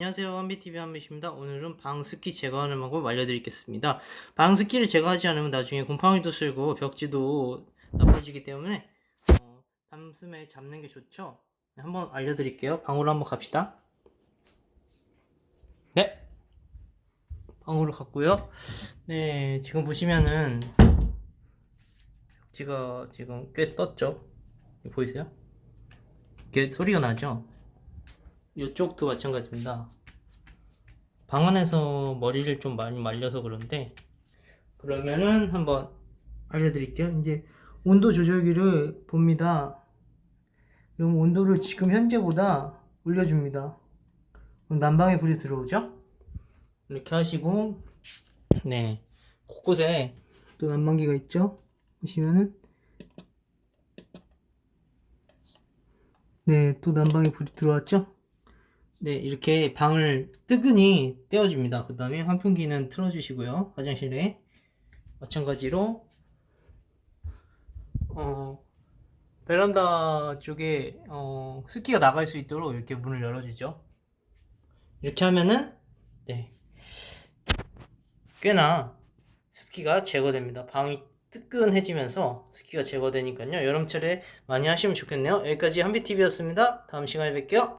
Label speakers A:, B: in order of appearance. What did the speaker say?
A: 안녕하세요. 한비TV 한비입니다. 오늘은 방습기 제거하는 방법 알려드리겠습니다. 방습기를 제거하지 않으면 나중에 곰팡이도 쓸고 벽지도 나빠지기 때문에 어, 담스에 잡는 게 좋죠? 네, 한번 알려드릴게요. 방으로 한번 갑시다. 네. 방으로 갔고요. 네 지금 보시면은 벽지가 지금 꽤 떴죠? 보이세요? 이게 소리가 나죠? 이쪽도 마찬가지입니다. 방 안에서 머리를 좀 많이 말려서 그런데 그러면은 한번 알려드릴게요. 이제 온도 조절기를 봅니다. 그럼 온도를 지금 현재보다 올려줍니다. 그럼 난방에 불이 들어오죠? 이렇게 하시고 네 곳곳에 또 난방기가 있죠? 보시면은 네, 또 난방에 불이 들어왔죠? 네, 이렇게 방을 뜨근히 떼어줍니다. 그 다음에 환풍기는 틀어주시고요. 화장실에. 마찬가지로, 어, 베란다 쪽에, 어, 습기가 나갈 수 있도록 이렇게 문을 열어주죠. 이렇게 하면은, 네. 꽤나 습기가 제거됩니다. 방이 뜨끈해지면서 습기가 제거되니까요. 여름철에 많이 하시면 좋겠네요. 여기까지 한비TV였습니다. 다음 시간에 뵐게요.